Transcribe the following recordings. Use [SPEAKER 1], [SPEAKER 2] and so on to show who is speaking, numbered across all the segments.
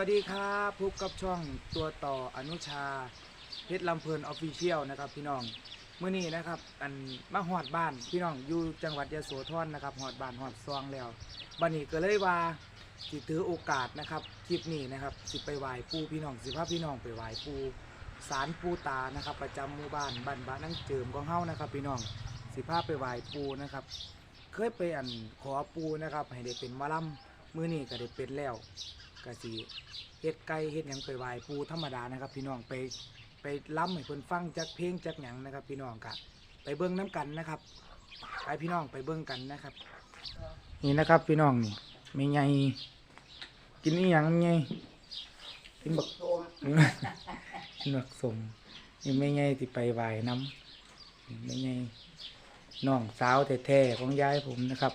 [SPEAKER 1] วัสดีครับพบกับช่องตัวต่ออนุชาเพชรลำเพลินออฟฟิเชียลนะครับพี่น้องเมื่อนี้นะครับ อันมาหอดบ้านพี่น้องอยู่จังหวัดยะโสธรนะครับหอดบ้านหอดซองแล้วบันนี้ก็เลยว่าสิถือโอกาสนะครับคลิปนี้นะครับสิไปไหว้ปูพี่น้องสิพาพี่น้องไปไหว้ปูสารปูตานะครับ ประจำหมู่บ้านบ้านบ้านนั่งเจิมของเฮานะครับ พี่น้องสิพาไปไหว้ปูนะครับ เคยไปอันขอปูนะครับให้ได้เป็นมะลำมือนี้ก็ได้เป็นแล้ว ก็สิเฮ็ดไก่เฮ็ดหยังไปไหว้ปูธรรมดานะครับ พี่น้องไปไปล้ำให้เพิ่นฟังจักเพลงจักหยังนะครับ พี่น้องกะไปเบิ่งน้กันนะครับไปพี่น้องไปเบิ่งกันนะครับ นี่นะครับพี่น้องนี่ไม่ไงกินอีหยังไงกินบักกินบักสมนี่ไม่ไงที่ไปไหว้น้ำไม่ไงน้องสาวแท้ๆของยายผมนะครับ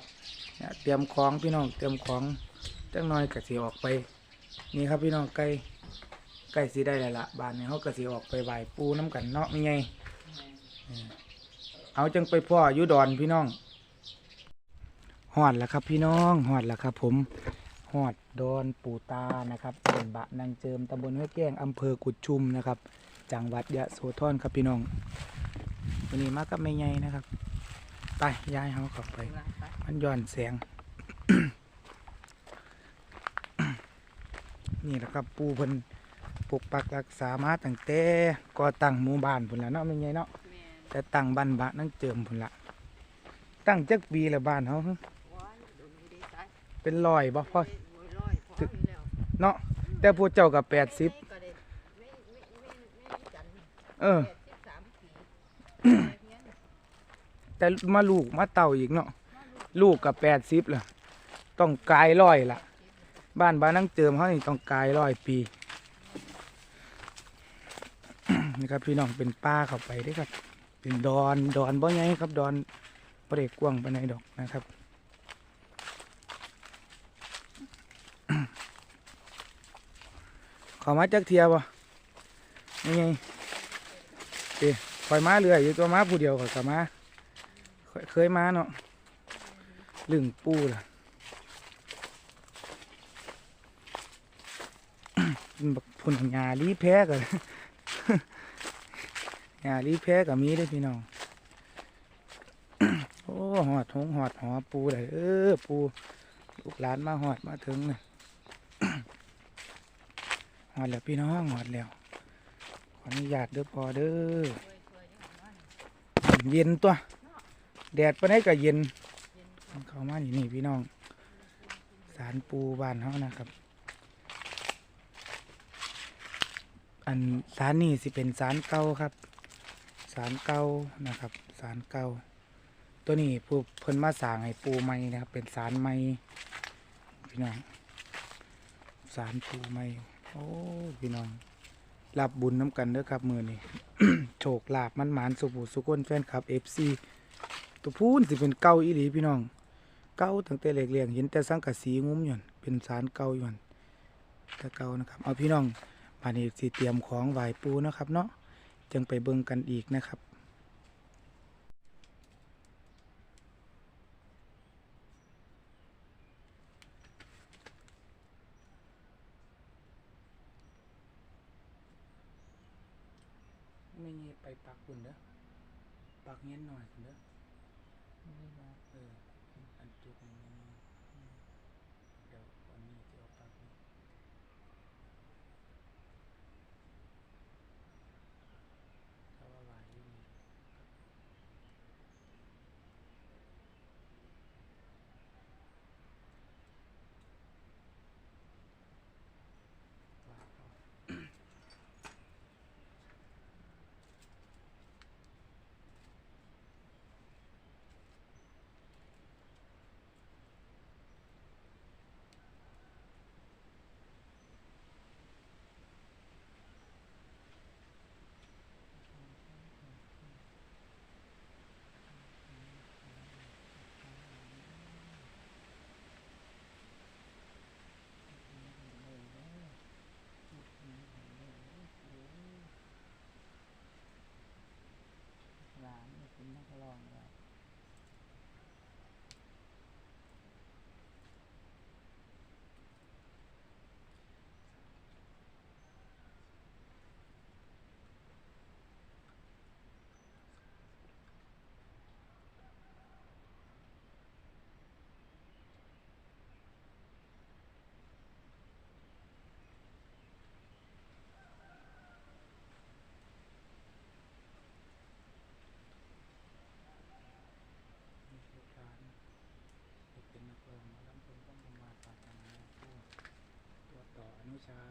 [SPEAKER 1] เตรียมของพี่น้องเตรียมของจังน้อยกะสิออกไป นี่ครับพี่น้องไก่ไก่สีได้แล้วละบานนี้เขาก็สีออกไปไหวปูน้ำกันเนาะม่ไงเอาจังไปพ่ออยู่ดอนพี่น้องหอดแล้วครับพี่น้องหอดแล้วครับ ผมหอดดอนปูตานะครับเป็นบะนางเจิมตำบลห้วยแก้งอำเภอกุดชุมนะครับ จังหวัดยะโสธรครับพี่น้องวันนี้มากับไม่ไงนะครับ ไปย้ายเขาข้าไป มันย้อนแสง นี่แหละครับปูเพิ่นปกปักรักษามาตั้งแต่ก่อตั้งหมู่บ้านพุ่นละเนาะไม่ไงเนาะ
[SPEAKER 2] แม่น
[SPEAKER 1] แต่ตั้งบ้านบะนั่งเจิมพุ่นละตั้งจักปีละบ้านเขา
[SPEAKER 2] ว้ายโดนอยู่ดีตาย
[SPEAKER 1] เป็นร้อยบ่พ่อ
[SPEAKER 2] โอ้ยร้อยพออยู่แล้ว
[SPEAKER 1] เนาะแต่พวกเจ้ากับแปดสิบ
[SPEAKER 2] ก็ได้ไม่ไม่ไม่ไม่มีจันทร์
[SPEAKER 1] เออ
[SPEAKER 2] แปดสิบสามปีเฮียน
[SPEAKER 1] แต่มาลูกมาเต่าอีกเนาะลูกกับแปดสิบละต้องกายร้อยละ บ้านบ้านนั่งเจิมเขานี่ต้องกายร้อยปีนี่ครับพี่น้องเป็นป้าเข้าไปด้ครับ เป็นดอนดอนบ่ใหญ่ครับดอนบ่ได้กว้างปานใดดอกนะครับขอมาจักเทียบ่นี่ไงเอ๊ะคอยมาเรื่อยอยู่ตัวมาผู้เดียวก็กลับมาเคยเคยมาเนาะลึงปูล่ะ บักพุ่นหญ้าลีแพ้กันหญ้าลีแพ้กับมีเด้พี่น้องโอ้หอดหงหอดหอปูเลยเออปูลูกหลานมาหอดมาถึงเลยหอดแล้วพี่น้องหอดแล้วขออนุญาตเด้อพอเด้อเย็นตัวแดดปานใดก็เย็นเข้ามานี่นี่พี่น้อง สารปูบานเฮานะครับ อันสารนี่สิเป็นสารเก่าครับ สารเก่านะครับ สารเก่าตัวนี้ผู้เพิ่นมาสางให้ปูใหม่นะครับ เป็นสารใหม่พี่น้องสารปูใหม่โอ้พี่น้องรับบุญน้ำกันเด้อครับมือนี้โชคลาภมันหมานสุบุสุคนแฟนคลับเอฟซีตัวพูนสิเป็นเก่าอีหลีพี่น้อง เก่าตั้งแต่เล็กเลียงเห็นแต่สังกะสีงุ้มอยู่หั่นเป็นสารเก่าอยู่หั่นแต่เก่านะครับ เอาพี่น้อง มานี่สิเตรียมของไหว้ปูนะครับเนาะจึงไปเบิ่งกันอีกนะครับไม่เงี้ยไปปักคุณเด้อปักเงี้ยหน่อยคุณเด้อเอออันจุดนี้เดี๋ยววันนี้จะเอาปักนี่ถ้าว่าไหวอยู่นี่ว่าเอา หลานเป็นนักร้องแล้ว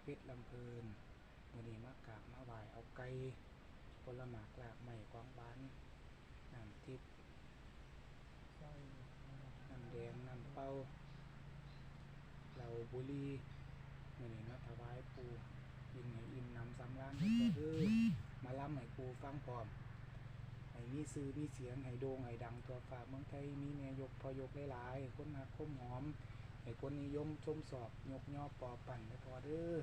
[SPEAKER 1] เพชรลำเพลินมือนี้มากราบมาไหวเอาไก่ผลหมากลากไม้ของบ้านน้ำทิพย์น้ำแดงน้ำเป้าเหลาบุรีมือนี้มาถวายปู่กินให้อิ่มน้ำสำราญเด้อเด้อมาล้ำให้ปูฟังพร้อมให้มีซื้อมีเสียงให้โด่งให้ดังตัวฝากเมืองไทยมีแม่ยกพอยกหลายๆคนหักคมหอม ให้คนนิยมชมสอบยกย่อปอปั่นให้พอเด้อ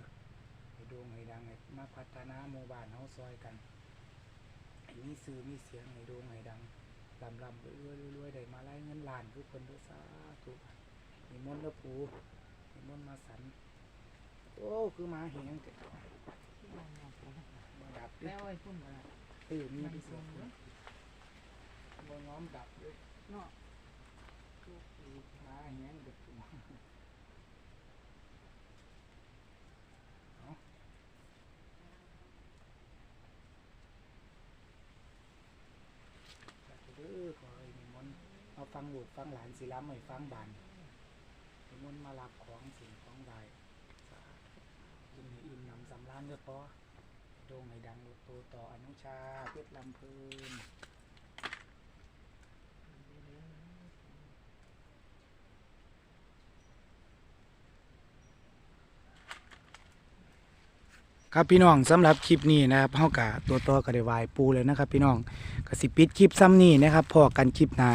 [SPEAKER 1] ให้โด่งให้ดังให้มาพัฒนาหมู่บ้านเฮาซอยกันให้มีซื้อมีเสียงให้โด่งให้ดังลำลำรวยรวยๆได้มาไล่เงินล้านทุกคนเด้อสาธุนิมนต์เด้อปู่นิมนต์มาสันโอ้คือหมาเหียงแต่มาดับดิ
[SPEAKER 2] แล้วไอ้พุ่นมา
[SPEAKER 1] เออมีที่ส่งเลยบ่ง้อมดับเลย
[SPEAKER 2] เนาะ
[SPEAKER 1] หาแหงเด็กตัวเอาจัดเด้อขอให้นิมนต์เอาฟังลูกฟังหลานสิล้ำให้ฟังบานนิมนต์มารับของสิ่งของใดกินให้อิ่มนำสำราญเด้อพอโด่งให้ดังโตต่ออนุชาเพชรลำเพลิน ครับพี่น้องสำหรับคลิปนี้นะครับเฮากะตัวต่อก็ไดวายปูเลยนะครับพี่น้องก็สิปิดคลิปซ้ำนี้นะครับพอกันคลิปนา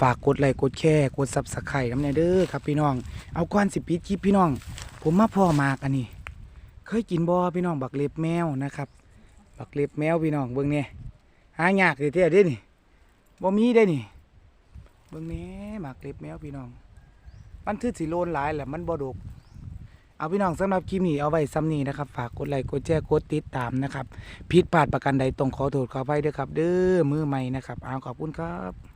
[SPEAKER 1] ฝากกดไลค์กดแชร์กดซับสไครต์น้ำในเด้อครับพี่น้องเอาก่อนสิปิดคลิปพี่น้อง ผมมาพ่อมากอันนี้ เคยกินบ่พี่น้องบักเล็บแมวนะครับ บักเล็บแมวพี่น้องเบิ่งเนี่ยหายากเลยเท่เด้นี่บ่มีได้นี่เบิ่งนี่บักเล็บแมวพี่น้อง มันถือสิโลนหลายแหละมันบ่ดก เอาพี่น้องสำหรับคลิปนี้เอาไว้ซ้ำนี้นะครับ ฝากกดไลค์กดแชร์กดติดตามนะครับผิดพลาดประกันใดตรงขอโทษขออภัยด้วยครับ เด้อมือใหม่นะครับเอาขอบคุณครับ